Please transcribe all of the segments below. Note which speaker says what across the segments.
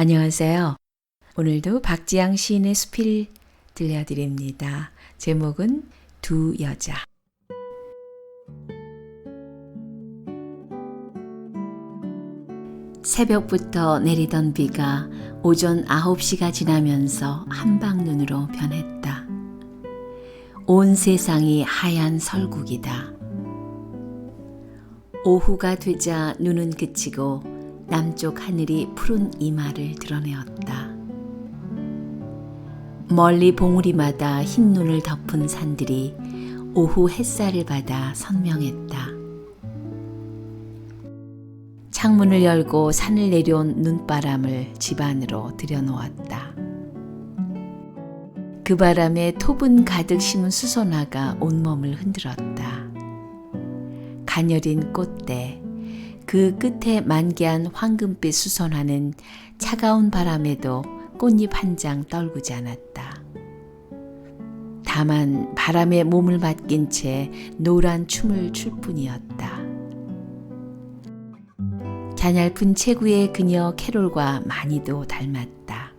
Speaker 1: 안녕하세요. 오늘도 박지양 시인의 수필 들려드립니다. 제목은 두 여자. 새벽부터 내리던 비가 오전 9시가 지나면서 한방눈으로 변했다. 온 세상이 하얀 설국이다. 오후가 되자 눈은 그치고 남쪽 하늘이 푸른 이마를 드러내었다. 멀리 봉우리마다 흰 눈을 덮은 산들이 오후 햇살을 받아 선명했다. 창문을 열고 산을 내려온 눈바람을 집 안으로 들여놓았다. 그 바람에 토분 가득 심은 수선화가 온몸을 흔들었다. 가녀린 꽃대, 그 끝에 만개한 황금빛 수선화는 차가운 바람에도 꽃잎 한 장 떨구지 않았다. 다만 바람에 몸을 맡긴 채 노란 춤을 출 뿐이었다. 갸냘픈 체구의 그녀 캐롤과 많이도 닮았다.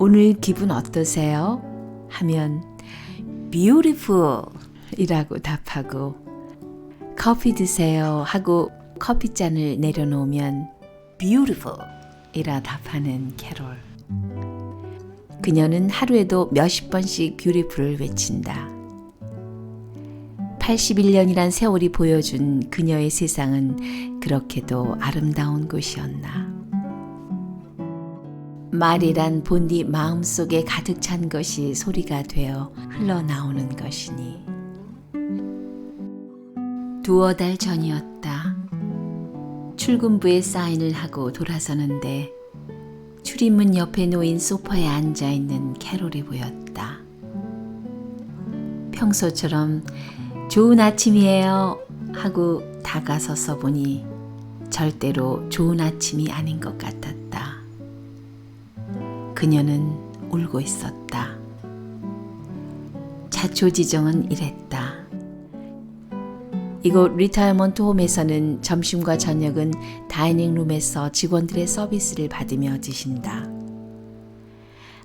Speaker 1: 오늘 기분 어떠세요? 하면 beautiful 이라고 답하고 커피 드세요 하고 커피잔을 내려놓으면 beautiful 이라 답하는 캐롤. 그녀는 하루에도 몇십 번씩 beautiful을 외친다. 81년이란 세월이 보여준 그녀의 세상은 그렇게도 아름다운 곳이었나. 말이란 본디 마음속에 가득 찬 것이 소리가 되어 흘러나오는 것이니. 두어 달 전이었다. 출근부에 사인을 하고 돌아서는데 출입문 옆에 놓인 소파에 앉아 있는 캐롤이 보였다. 평소처럼 좋은 아침이에요 하고 다가서서 보니 절대로 좋은 아침이 아닌 것 같았다. 그녀는 울고 있었다. 자초지정은 이랬다. 이곳 리타이먼트 홈에서는 점심과 저녁은 다이닝룸에서 직원들의 서비스를 받으며 드신다.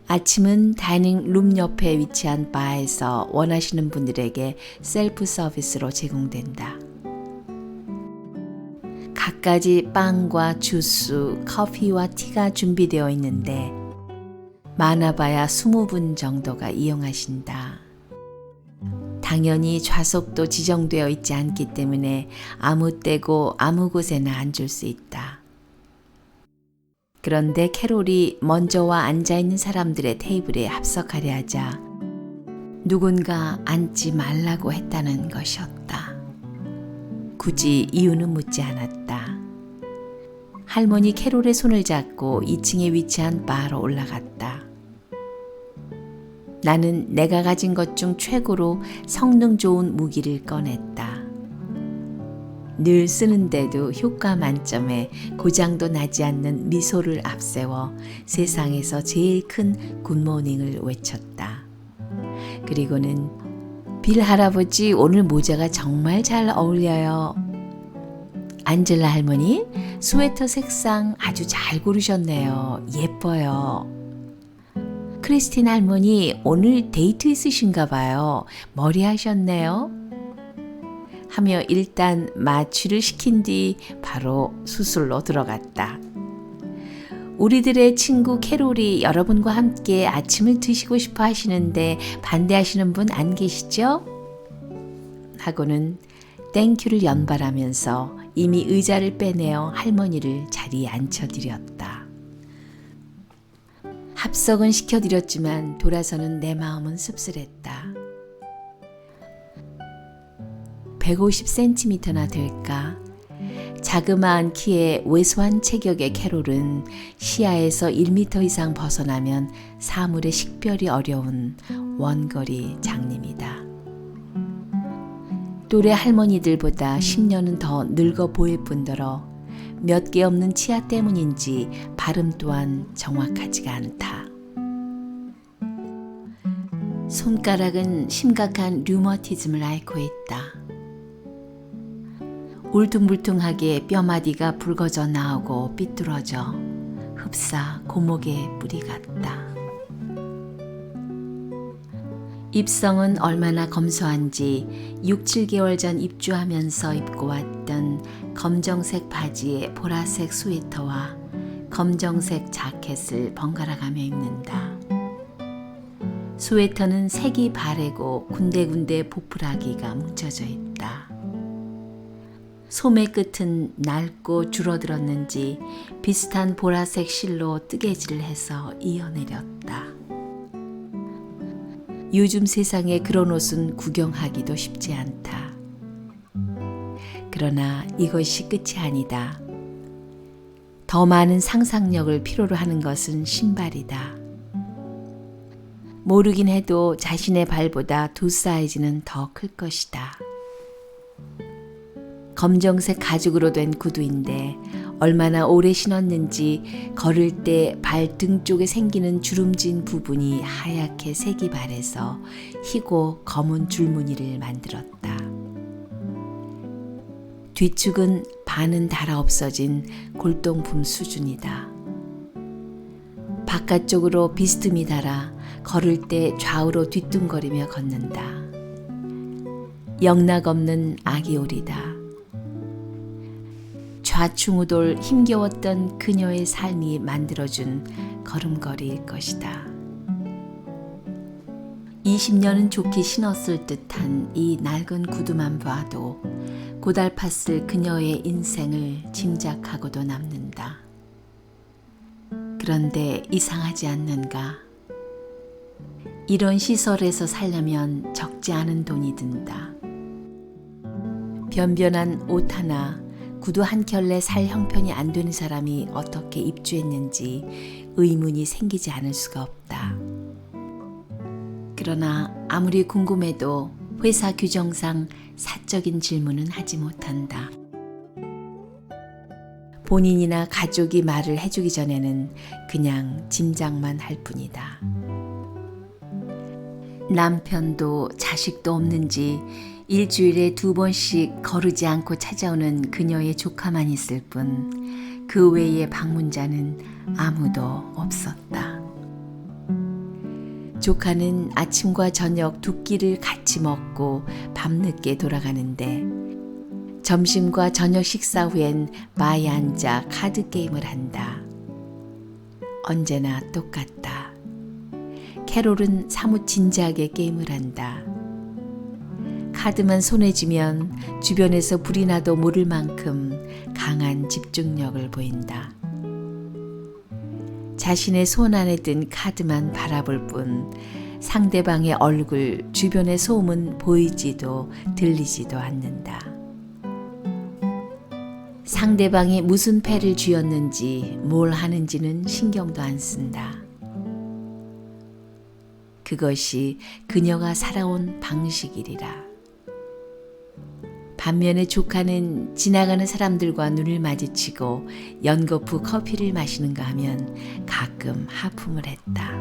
Speaker 1: 아침은 다이닝룸 옆에 위치한 바에서 원하시는 분들에게 셀프 서비스로 제공된다. 갖가지 빵과 주스, 커피와 티가 준비되어 있는데 많아봐야 20분 정도가 이용하신다. 당연히 좌석도 지정되어 있지 않기 때문에 아무 때고 아무 곳에나 앉을 수 있다. 그런데 캐롤이 먼저 와 앉아 있는 사람들의 테이블에 합석하려 하자 누군가 앉지 말라고 했다는 것이었다. 굳이 이유는 묻지 않았다. 할머니 캐롤의 손을 잡고 2층에 위치한 바로 올라갔다. 나는 내가 가진 것 중 최고로 성능 좋은 무기를 꺼냈다. 늘 쓰는데도 효과 만점에 고장도 나지 않는 미소를 앞세워 세상에서 제일 큰 굿모닝을 외쳤다. 그리고는 빌 할아버지 오늘 모자가 정말 잘 어울려요. 안젤라 할머니 스웨터 색상 아주 잘 고르셨네요. 예뻐요. 크리스틴 할머니 오늘 데이트 있으신가 봐요. 머리 하셨네요. 하며 일단 마취를 시킨 뒤 바로 수술로 들어갔다. 우리들의 친구 캐롤이 여러분과 함께 아침을 드시고 싶어 하시는데 반대하시는 분 안 계시죠? 하고는 땡큐를 연발하면서 이미 의자를 빼내어 할머니를 자리에 앉혀드렸다. 합석은 시켜드렸지만 돌아서는 내 마음은 씁쓸했다. 150cm나 될까? 자그마한 키에 왜소한 체격의 캐롤은 시야에서 1m 이상 벗어나면 사물의 식별이 어려운 원거리 장님이다. 또래 할머니들보다 10년은 더 늙어 보일 뿐더러 몇 개 없는 치아 때문인지 발음 또한 정확하지가 않다. 손가락은 심각한 류머티즘을 앓고 있다. 울퉁불퉁하게 뼈마디가 붉어져 나오고 삐뚤어져 흡사 고목의 뿌리 같다. 입성은 얼마나 검소한지 6, 7개월 전 입주하면서 입고 왔던 검정색 바지에 보라색 스웨터와 검정색 자켓을 번갈아 가며 입는다. 스웨터는 색이 바래고 군데군데 보풀하기가 뭉쳐져 있다. 소매 끝은 낡고 줄어들었는지 비슷한 보라색 실로 뜨개질을 해서 이어내렸다. 요즘 세상에 그런 옷은 구경하기도 쉽지 않다. 그러나 이것이 끝이 아니다. 더 많은 상상력을 필요로 하는 것은 신발이다. 모르긴 해도 자신의 발보다 두 사이즈는 더 클 것이다. 검정색 가죽으로 된 구두인데 얼마나 오래 신었는지 걸을 때 발등 쪽에 생기는 주름진 부분이 하얗게 색이 바래서 희고 검은 줄무늬를 만들었다. 뒤축은 반은 달아 없어진 골동품 수준이다. 바깥쪽으로 비스듬히 달아 걸을 때 좌우로 뒤뚱거리며 걷는다. 영락 없는 아기오리다. 좌충우돌 힘겨웠던 그녀의 삶이 만들어준 걸음걸이일 것이다. 20년은 좋게 신었을 듯한 이 낡은 구두만 봐도 고달팠을 그녀의 인생을 짐작하고도 남는다. 그런데 이상하지 않는가? 이런 시설에서 살려면 적지 않은 돈이 든다. 변변한 옷 하나, 구두 한 켤레 살 형편이 안 되는 사람이 어떻게 입주했는지 의문이 생기지 않을 수가 없다. 그러나 아무리 궁금해도 회사 규정상 사적인 질문은 하지 못한다. 본인이나 가족이 말을 해주기 전에는 그냥 짐작만 할 뿐이다. 남편도 자식도 없는지 일주일에 두 번씩 거르지 않고 찾아오는 그녀의 조카만 있을 뿐 그 외의 방문자는 아무도 없었다. 조카는 아침과 저녁 두 끼를 같이 먹고 밤늦게 돌아가는데 점심과 저녁 식사 후엔 바에 앉아 카드 게임을 한다. 언제나 똑같다. 캐롤은 사뭇 진지하게 게임을 한다. 카드만 손에 쥐면 주변에서 불이 나도 모를 만큼 강한 집중력을 보인다. 자신의 손 안에 든 카드만 바라볼 뿐 상대방의 얼굴, 주변의 소음은 보이지도 들리지도 않는다. 상대방이 무슨 패를 쥐었는지 뭘 하는지는 신경도 안 쓴다. 그것이 그녀가 살아온 방식이리라. 반면에 조카는 지나가는 사람들과 눈을 마주치고 연거푸 커피를 마시는가 하면 가끔 하품을 했다.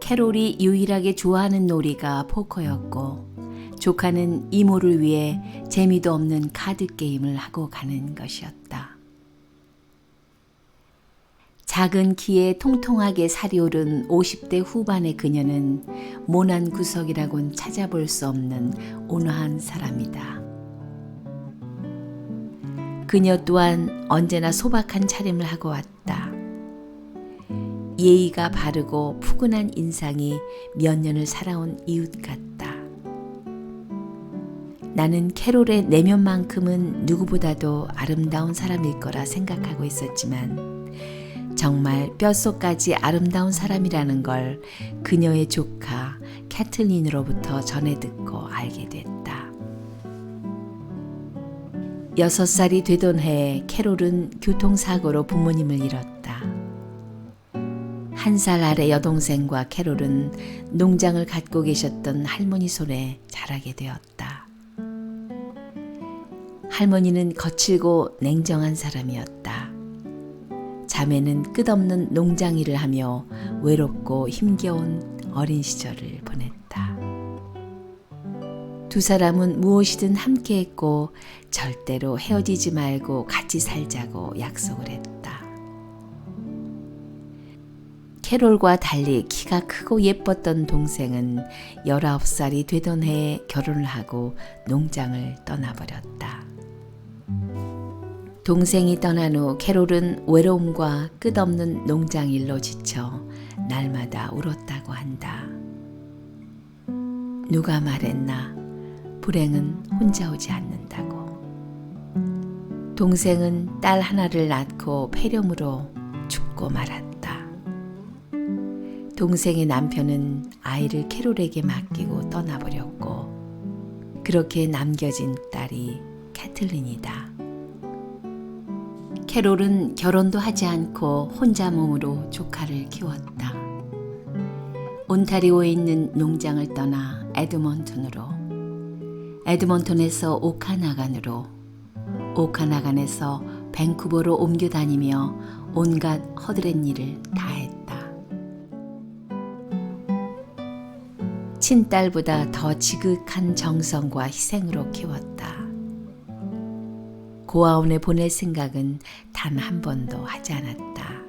Speaker 1: 캐롤이 유일하게 좋아하는 놀이가 포커였고 조카는 이모를 위해 재미도 없는 카드 게임을 하고 가는 것이었다. 작은 키에 통통하게 살이 오른 50대 후반의 그녀는 모난 구석이라곤 찾아볼 수 없는 온화한 사람이다. 그녀 또한 언제나 소박한 차림을 하고 왔다. 예의가 바르고 푸근한 인상이 몇 년을 살아온 이웃 같다. 나는 캐롤의 내면만큼은 누구보다도 아름다운 사람일 거라 생각하고 있었지만 정말 뼛속까지 아름다운 사람이라는 걸 그녀의 조카 캐틀린으로부터 전해 듣고 알게 됐다. 여섯 살이 되던 해에 캐롤은 교통사고로 부모님을 잃었다. 한 살 아래 여동생과 캐롤은 농장을 갖고 계셨던 할머니 손에 자라게 되었다. 할머니는 거칠고 냉정한 사람이었다. 자매는 끝없는 농장일을 하며 외롭고 힘겨운 어린 시절을 보냈다. 두 사람은 무엇이든 함께 했고 절대로 헤어지지 말고 같이 살자고 약속을 했다. 캐롤과 달리 키가 크고 예뻤던 동생은 19살이 되던 해에 결혼을 하고 농장을 떠나버렸다. 동생이 떠난 후 캐롤은 외로움과 끝없는 농장 일로 지쳐 날마다 울었다고 한다. 누가 말했나? 불행은 혼자 오지 않는다고. 동생은 딸 하나를 낳고 폐렴으로 죽고 말았다. 동생의 남편은 아이를 캐롤에게 맡기고 떠나버렸고, 그렇게 남겨진 딸이 캐틀린이다. 캐롤은 결혼도 하지 않고 혼자 몸으로 조카를 키웠다. 온타리오에 있는 농장을 떠나 에드먼턴으로, 에드먼턴에서 오카나간으로, 오카나간에서 밴쿠버로 옮겨 다니며 온갖 허드렛 일을 다 했다. 친딸보다 더 지극한 정성과 희생으로 키웠다. 고아원에 보낼 생각은 단 한 번도 하지 않았다.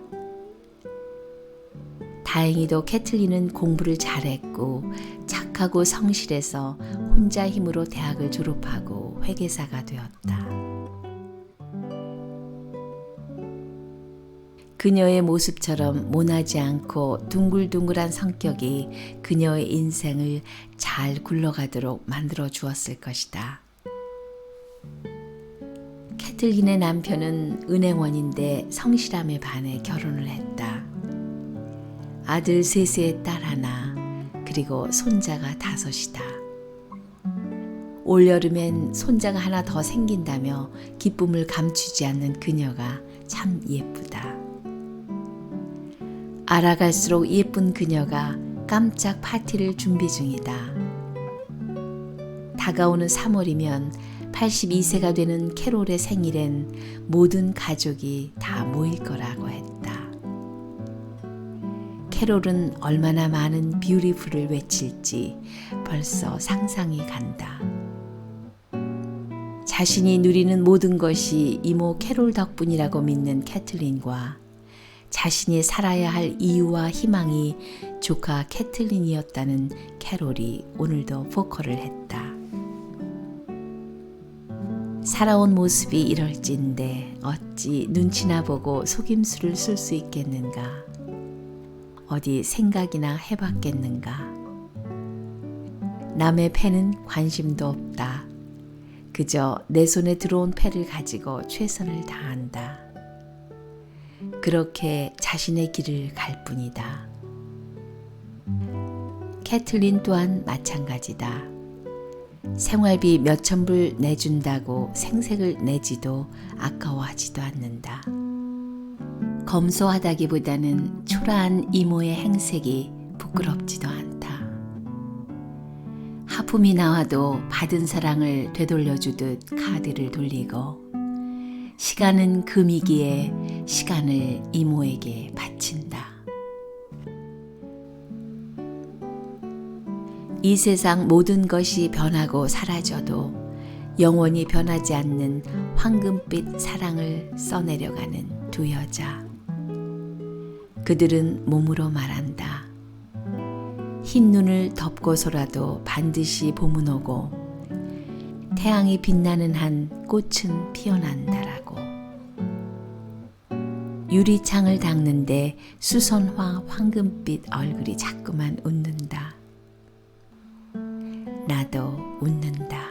Speaker 1: 다행히도 캐틀리는 공부를 잘했고 착하고 성실해서 혼자 힘으로 대학을 졸업하고 회계사가 되었다. 그녀의 모습처럼 모나지 않고 둥글둥글한 성격이 그녀의 인생을 잘 굴러가도록 만들어 주었을 것이다. 캐틀린의 남편은 은행원인데 성실함에 반해 결혼을 했다. 아들 셋의 딸 하나, 그리고 손자가 다섯이다. 올여름엔 손자가 하나 더 생긴다며 기쁨을 감추지 않는 그녀가 참 예쁘다. 알아갈수록 예쁜 그녀가 깜짝 파티를 준비 중이다. 다가오는 3월이면 82세가 되는 캐롤의 생일엔 모든 가족이 다 모일 거라고 했다. 캐롤은 얼마나 많은 뷰티풀을 외칠지 벌써 상상이 간다. 자신이 누리는 모든 것이 이모 캐롤 덕분이라고 믿는 캐틀린과 자신이 살아야 할 이유와 희망이 조카 캐틀린이었다는 캐롤이 오늘도 보컬을 했다. 살아온 모습이 이럴진데 어찌 눈치나 보고 속임수를 쓸 수 있겠는가? 어디 생각이나 해봤겠는가? 남의 패는 관심도 없다. 그저 내 손에 들어온 패를 가지고 최선을 다한다. 그렇게 자신의 길을 갈 뿐이다. 캐틀린 또한 마찬가지다. 생활비 몇천 불 내준다고 생색을 내지도 아까워하지도 않는다. 검소하다기보다는 초라한 이모의 행색이 부끄럽지도 않다. 하품이 나와도 받은 사랑을 되돌려주듯 카드를 돌리고 시간은 금이기에 시간을 이모에게 바친다. 이 세상 모든 것이 변하고 사라져도 영원히 변하지 않는 황금빛 사랑을 써내려가는 두 여자. 그들은 몸으로 말한다. 흰 눈을 덮고서라도 반드시 봄은 오고 태양이 빛나는 한 꽃은 피어난다라고. 유리창을 닦는데 수선화 황금빛 얼굴이 자꾸만 웃는다. 나도 웃는다.